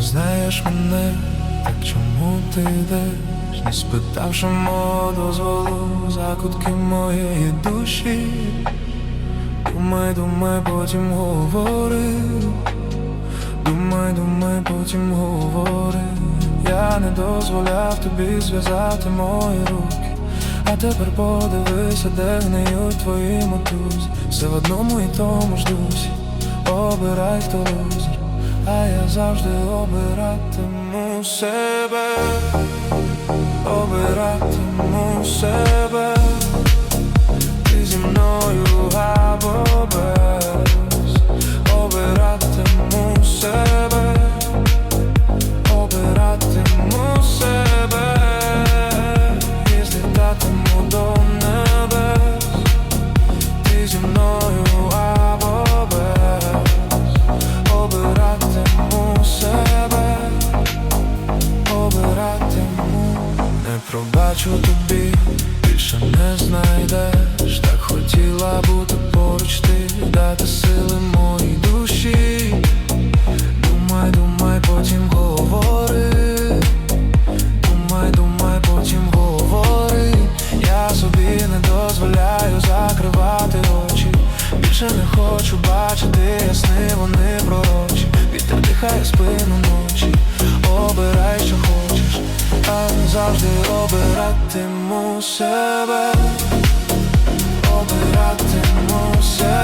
знаєш мене, так чому ти йдеш? Не спитавши мого дозволу закутки моєї душі. Думай, думай, потім говори. Думай, думай, потім говори. Я не дозволяв тобі зв'язати мої руки. А тепер подивися, де гниють твої мотузі Все в одному і тому ж дусі Обирай, хто лузер А я завжди обиратиму себе Обиратиму себе пробачу тобі Більше не знайдеш. Так хотіла бути поруч ти Дати сили моїй душі. Думай, думай, потім говори. Думай, думай, потім говори. Я собі не дозволяю закривати очі. Більше не хочу бачити ясни, вони пророчі. Вітер дихає спину ночі. Обирай, що хочеш, а завжди обиратиму себе. Обиратиму себе